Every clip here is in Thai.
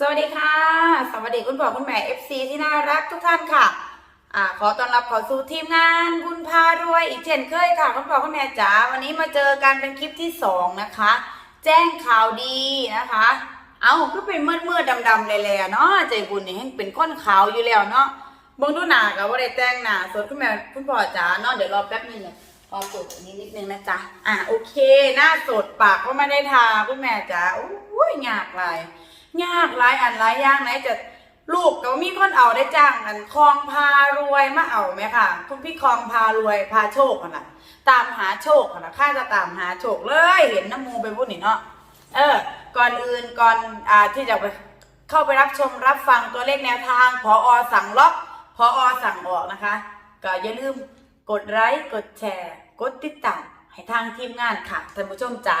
สวัสดีค่ะ สวัสดีคุณพ่อคุณแม่ FC ที่น่ารักทุกท่านค่ะอ่าขอต้อนรับเข้าสู่ทีมงานบุญพารวยอีกเช่นเคยค่ะคุณพ่อคุณแม่จ๋าวันนี้มาเจอกันเป็นคลิปที่สองนะคะ แจ้งข่าวดีนะคะ เอาก็เป็นมืดมืดดำดำเลยแหละเนาะใจบุญนี่ยังเป็นก้นขาวอยู่แล้วเนาะเบิ่งดูหนากับว่าได้แต่งหนาสดคุณแม่คุณพ่อจ๋าเนาะเดี๋ยวรอแป๊บนึงเนี่ยรอสดอันนี้นิดนึงนะจ๊ะอ่าโอเค หน้าสดปากก็ไม่ได้ทาคุณแม่จ๋าโอ้ยยากหลย ยากหลายอันหลายอย่างไหนจะลูกก็มีคนเอาได้จ้างกันคลองพารวยมาเอาไหมค่ะ คุณพี่คลองพารวยพาโชคกันนะตามหาโชคกันนะข้าจะตามหาโชคเลยเห็นน้ำมูไปพูดนี่เนาะเออ ก่อนอื่นก่อนอ่าที่จะไปเข้าไปรับชมรับฟังตัวเลขแนวทางพออสั่งล็อกพออสั่งออกนะคะ ก็อย่าลืมกดไลค์กดแชร์ กดติดตามให้ทางทีมงานค่ะท่านผู้ชมจ๋า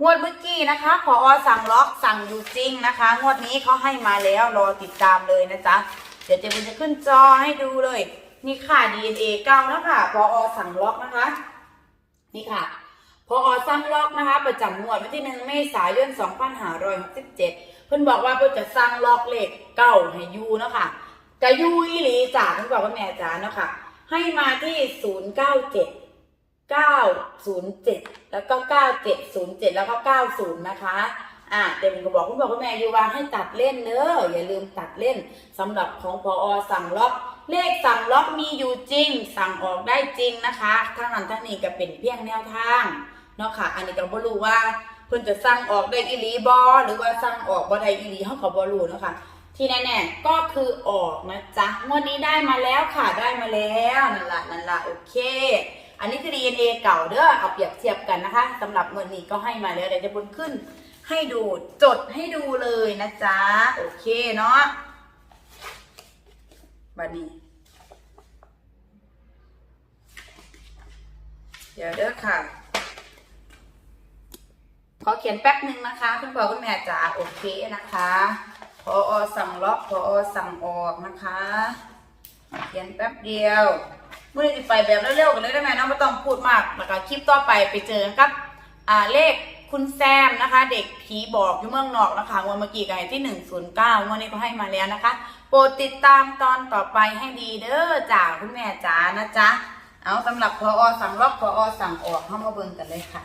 งวดเมื่อกี้นะคะพออสั่งล็อกสั่งอยู่จริงนะคะ งวดนี้เขาให้มาแล้วรอติดตามเลยนะจ๊ะ เดี๋ยวเจมันจะขึ้นจอให้ดูเลย นี่ค่ะ DNA เก้านะคะพออสั่งล็อกนะคะ นี่ค่ะพออสั่งล็อกนะคะ ประจำงวดวันที่หนึ่งเมษายน2567เพิ่นบอกว่าเพิ่นจะสร้างล็อกเลขเก้าให้ยูเนาะค่ะกะยูอีหลีจ่าเพิ่นบอกว่าแม่จ๋าเนาะค่ะ ให้มาที่097 907 แล้วก็ 9707 แล้วก็ 90 นะคะ อ่าเต็มก็บอกคุณบอกคุณแม่อยู่ว่าให้ตัดเล่นเนอะอย่าลืมตัดเล่นสำหรับของพออสั่งล็อก เลขสั่งล็อกมีอยู่จริง สั่งออกได้จริงนะคะทั้งนั้นทั้งนี้ก็เป็นเพียงแนวทางเนาะค่ะ อันนี้ก็บ่รู้ว่าเพิ่นจะสั่งออกได้อีหลีบอหรือว่าสั่งออกบ่ได้อีหลีเฮาก็บ่รู้เนาะค่ะที่แน่ๆก็คือออกนะจ๊ะงวดนี้ได้มาแล้วค่ะได้มาแล้วนั่นละนั่นละโอเค อันนี้คือ DNA เก่าเด้อเอาเปรียบเทียบกันนะคะสำหรับเงวดนี้ก็ให้มาแล้วเดี๋ยวจะบนขึ้น ให้ดูจดให้ดูเลยนะจ๊ะโอเคเนาะบัดนี้ เดี๋ยวเด้อค่ะขอเขียนแป๊บหนึ่งนะคะคุณพ่อคุณแม่จ๋าโอเคนะคะพออสั่งล็อกพออสั่งออกนะคะ เขียนแป๊บเดียว มื่อนี้ไปแบบเร็วๆกันเลยได้ไหมน้องไม่ต้องพูดมากแล้วก็คลิปต่อไปไปเจอกันครับอ่าเลขคุณแซมนะคะ เด็กผีบอกอยู่เมืองนอกนะคะงวดเมื่อกี้กันที่หนึ่งศูนย์เก้าวดนี้ก็ให้มาแล้วนะคะ โปรดติดตามตอนต่อไปให้ดีเด้อจ้าคุณแม่จ๋านะจ๊ะเอาสำหรับพออสั่งล็อกพออสั่งออกเข้ามาเบิ่งกันเลยค่ะ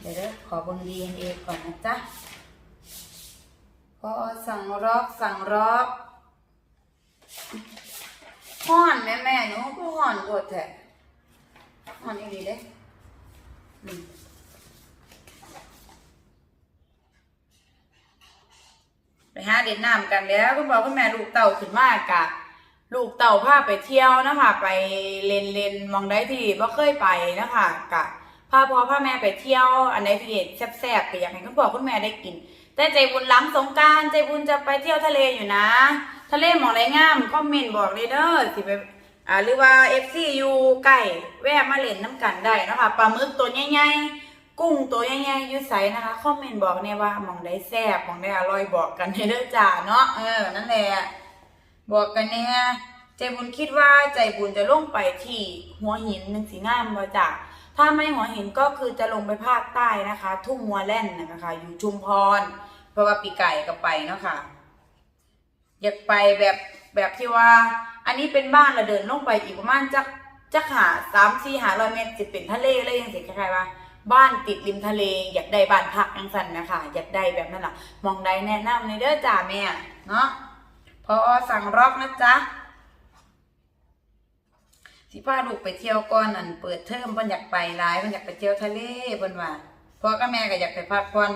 เดี๋ยวขอเบิ่ง DNA ก่อนนะจ๊ะพอสั่งรอกสั่งรอกห่อนแม่แม่ หนูก็ห่อนกดแท้ห่อนอีดีเด้ไปหาเด่นน้ำกันแล้วคุณบอคุณแม่ลูกเต่าขึ้นมากกะลูกเต่าพาไปเที่ยวนะคะไปเลนเลนมองได้ที่บ่เคยไปนะคะกะพาพ่อพาแม่ไปเที่ยว อันไหนที่แซ่บๆก็อยากให้คุณพ่อคุณแม่ได้กิน แต่ใจบุญหล้ำสงการใจบุญจะไปเที่ยวทะเลอยู่นะ ทะเลหมองไรงามคอมเมนต์บอกเลยเด้อสิไป อ่าหรือว่าเอฟซีอยู่ใกล้แวะมาเล่นน้ำกันได้นะคะปลาหมึกตัวใหญ่ๆกุ้งตัวใหญ่ๆยู่ใสนะคะคอมเมนต์บอกเนี่ยว่ามองได้แซ่บมองได้อร่อยบอกกันให้เด้อจ้าเนาะเออนั่นแหละบอกกันเนี่ยใจบุญคิดว่าใจบุญจะลงไปที่หัวหินหนึ่งสีงามมาจากถ้าไม่หัวหินก็คือจะลงไปภาคใต้นะคะ ทุ่งมัวแล่นนะคะอยู่ชุมพร เพราะว่าปีไก่ก็ไปเนาะค่ะ อยากไปแบบแบบที่ว่า อันนี้เป็นบ้านเราเดินลงไปอีกประมาณจักจักหาสามสี่หาร้อยเมตรจะเป็นทะเลเลยยังสิคล้ายๆว่าบ้านติดริมทะเล อยากได้บ้านพักยังสันนะคะอยากได้แบบนั้นล่ะ มองใดแนะนำในเด้อจ่าแม่เนาะพอสั่งรอกนะจ๊ะสิพาลูกไปเที่ยวก่อนนั่นเปิดเทอมเพิ่นอยากไปหลายเพิ่นอยากไปเที่ยวทะเลเพิ่นว่าพ่อกับแม่ก็อยากไปพักผ่อน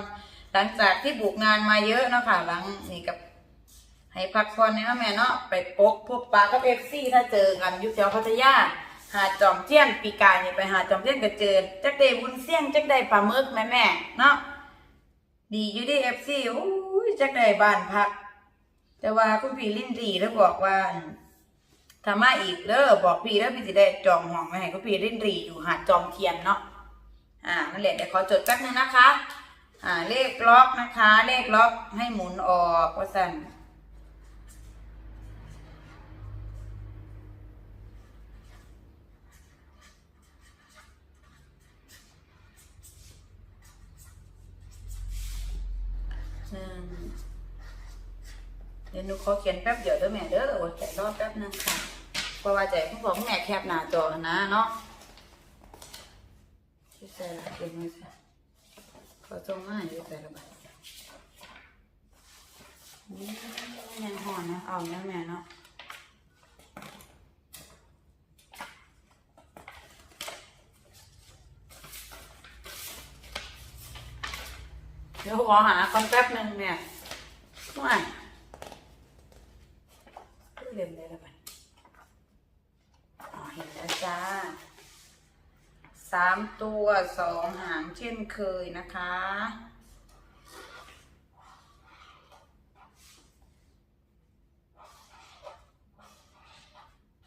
หลังจากที่บุกงานมาเยอะเนาะค่ะหลังนี่กับ ให้พักผ่อนนะแม่เนาะไปปกพบปลากับเอฟซีถ้าเจอกันอยู่แถวพัทยาหาจอมเทียนปีกายนี่ไปหาจอมเทียนก็เจอจักได้บุญเสี่ยงจักได้ปลาหมึกแม่แม่เนาะดีอยู่ดีเอฟซีโอ้ยจักได้บ้านพัก แต่ว่าคุณพี่ลินดีแล้วบอกว่าถ้ามาอีกเด้อบอกพี่แล้วพี่สิได้จองห้องไว้ให้คุณพี่ลินดีอยู่หาจอมเทียนเนาะอ่านั่นแหละเดี๋ยวขอจดแป๊บนึงนะคะ อ่าเลขล็อกนะคะ เลขล็อกให้หมุนออกว่าสั่นหนึ่ง เดี๋ยวหนูขอเขียนแป๊บเดียวเด้อแม่เด้ออดใจรอแป๊บนึงค่ะเพราะว่าใจคุณพ่อคุณแม่แคบหน้าจอนะเนาะที่ใส่ละเดี๋ยวมือใส่ขอส่งมาอยู่ใส่ละบาทนี่ยังห่อนนะเอาเนี่ยแม่เนาะเดี๋ยวขอหาคอนแป๊บหนึ่งเนี่ยไม่เรียนได้แล้วกันอ๋อเห็นแล้วจ้า สาม ตัวสองหางเช่นเคยนะคะ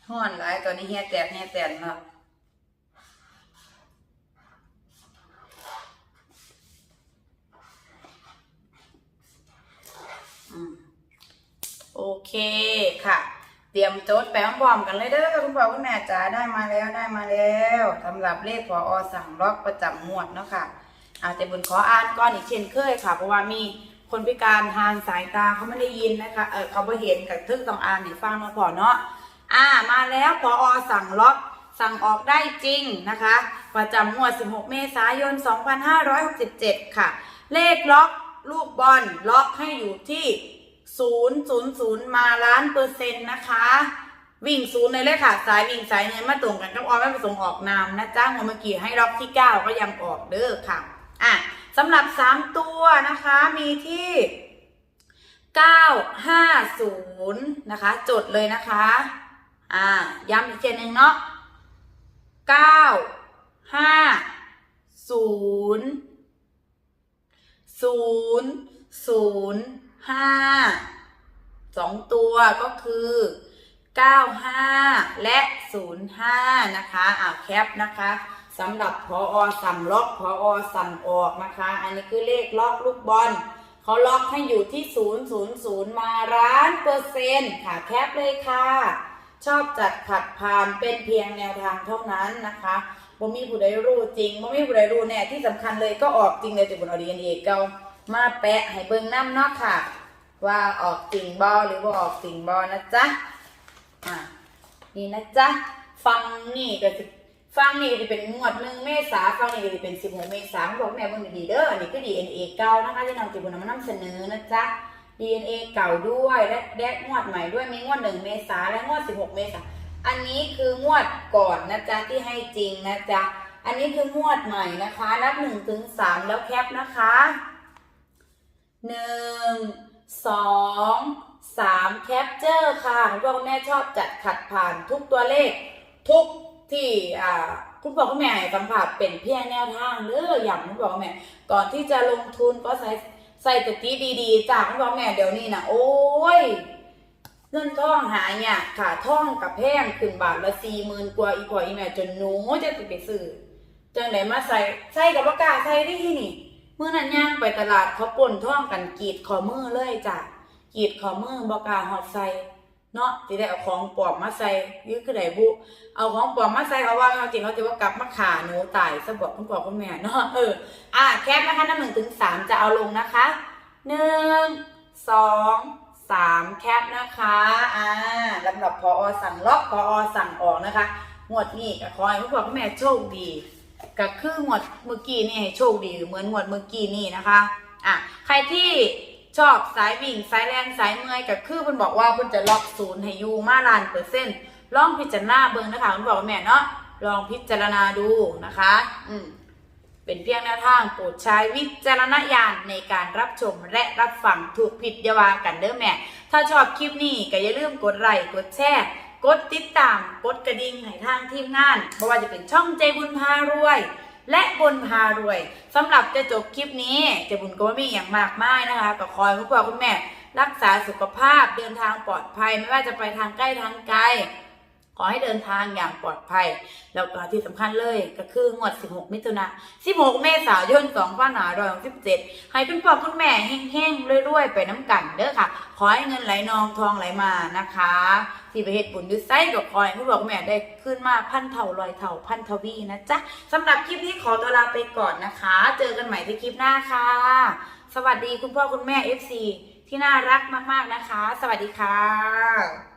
ห่อนหลายตอนนี้เฮียแตกเฮียแตนแล้วอืมโอเคค่ะ เตรียมโจทย์แปลงพร้อมกันเลยเด้อคุณพ่อคุณแม่จ๋าได้มาแล้วได้มาแล้วสำหรับเลขพออสั่งล็อกประจำงวดเนาะค่ะอาจจะบุญขออ่านก่อนอีกเช่นเคยค่ะ เพราะว่ามีคนพิการทางสายตาเขาไม่ได้ยินนะคะเออเขาไม่เห็นกับทึกต้องอ่านให้ฟังมาพอเนาะอ่ามาแล้วพออสั่งล็อกสั่งออกได้จริงนะคะ ประจำงวด 16 เมษายน 2567 ค่ะ เลขล็อกลูกบอลล็อกให้อยู่ที่ 000มาล้านเปอร์เซ็นต์นะคะ วิ่งศูนย์เลยเลยค่ะ สายวิ่งสายเงินมาตรงกันกับออมไม่ประสงค์ออกนามนะจ้างเมื่อกี้ให้ล็อกที่9ก็ยังออกเด้อค่ะอะสำหรับ3ตัวนะคะมีที่950นะคะ จดเลยนะคะอ่าย้ำอีกเทีหนึ่งเนาะ9 5 0 0 0 5สองตัวก็คือ95และ05นะคะอ่าแคปนะคะสำหรับพออสั่งล็อกพออสั่งออกนะคะ อันนี้คือเลขล็อกลูกบอลเขาล็อกให้อยู่ที่ 000 มาล้านเปอร์เซ็นต์ค่ะแคปเลยค่ะ ชอบจัดขัดผ่านเป็นเพียงแนวทางเท่านั้นนะคะบ่มีผู้ใดรู้จริงบ่มีผู้ใดรู้แน่ที่สำคัญเลยก็ออกจริงเลยจากบนอดีเอ็นเอเก่า มาแปะให้เบิ่งน้ำเนาะค่ะ ว่าออกจริงบอหรือว่าออกจริงบอนะจ๊ะอะนี่นะจ๊ะฟังนี่ก็จะฟังนี่จะเป็นงวดหนึ่งเมษาฟังนี่ก็จะเป็นสิบหกเมษาบอกแม่เบิ่งดีเด้ออันนี้ก็ DNA เอเก่านะคะที่นำจิบุญนำมานำเสนอนะจ๊ะ DNA เก่าด้วยและและงวดใหม่ด้วยมีงวดหนึ่งเมษาและงวดสิบหกเมษาอันนี้คืองวดก่อนนะจ๊ะที่ให้จริงนะจ๊ะ อันนี้คืองวดใหม่นะคะ นับหนึ่งถึงสามแล้วแคปนะคะ หนึ่งสองสามแคปเจอร์ค่ะคุณพ่อคุณแม่ชอบจัดขัดผ่านทุกตัวเลข ทุกที่อ่าคุณพ่อคุณแม่สัมผัสเป็นเพียงแนวทางเด้ออย่างคุณพ่อคุณแม่ก่อนที่จะลงทุนก็ใส่ใส่ตัวตีดีๆ จากคุณพ่อคุณแม่เดี๋ยวนี้นะโอ้ยเงินท่องหายเนี่ยค่ะท่องกับแพงขึ้นบาทละสี่หมื่นกว่าอีพออีแม่จนหนูจะติดไปซื้อจังไหนมาใส่ใส่กับปากกล้าใส่ได้ที่นี่ มื่อนั้นย่างไปตลาดเขาป่นท่องกันกีดขอมือเลยจ้ะกีดขอมือบอกาหอดใส่เนาะสิได้เอาของปลอมมาใส่ยื้อคือไหนบุเอาของปลอมมาใส่เขาว่าเอาจริงเขาจะว่ากลับมาขาหนูตายสะบอกคุณพ่อคุณแม่เนาะเอออะแคปนะคะน้ำหนึ่งถึงสามจะเอาลงนะคะหนึ่งสองสามแคปนะคะอ่าลำดับพอสั่งล็อกพอสั่งออกนะคะงวดนี้ขอให้คุณพ่อคุณแม่โชคดี ก็คืองวดเมื่อกี้นี่ให้โชคดีเหมือนงวดเมื่อกี้นี่นะคะอะใครที่ชอบสายวิ่งสายแรงสายเมื่อยก็คือเพิ่นบอกว่าเพิ่นจะล็อกศูนย์ให้อยู่มาลานเปอร์เซ็นต์ลองพิจารณาเบิ่งนะคะคุณบอกว่าแม่เนาะลองพิจารณาดูนะคะ อืมเป็นเพียงแนวทางโปรดใช้วิจารณญาณในการรับชมและรับฟังถูกผิดยาวากันเด้อแม่ ถ้าชอบคลิปนี้ก็อย่าลืมกดไลค์กดแชร์ กดติดตามกดกระดิ่งให้ทางทีมงานเพราะว่าจะเป็นช่องใจบุญพารวย และบุญพารวยสำหรับจะจบคลิปนี้เจบุญก็ไม่มีอย่างมากมายนะคะก็คอยคุณพ่อคุณแม่ รักษาสุขภาพเดินทางปลอดภัยไม่ว่าจะไปทางใกล้ทางไกล อให้เดินทางอย่างปลอดภัย แล้วก็ที่สำคัญเลยก็คืองวด 16 มิถุนา16 เมษายน2567 ให้คุณพ่อคุณแม่เฮงๆรวยๆ ไปน้ำกันเด้อค่ะ ขอให้เงินไหลนองทองไหลมานะคะ ที่ไปเฮ็ดบุญอยุไซกับคอยคุณพ่อคุณแม่ได้ขึ้นมาพันเท่าลอยเท่าพันทวีนะจ๊ะสำหรับคลิปนี้ขอตัวลาไปก่อนนะคะ เจอกันใหม่ที่คลิปหน้าค่ะ สวัสดีคุณพ่อคุณแม่ FC ที่น่ารักมากๆนะคะ สวัสดีค่ะ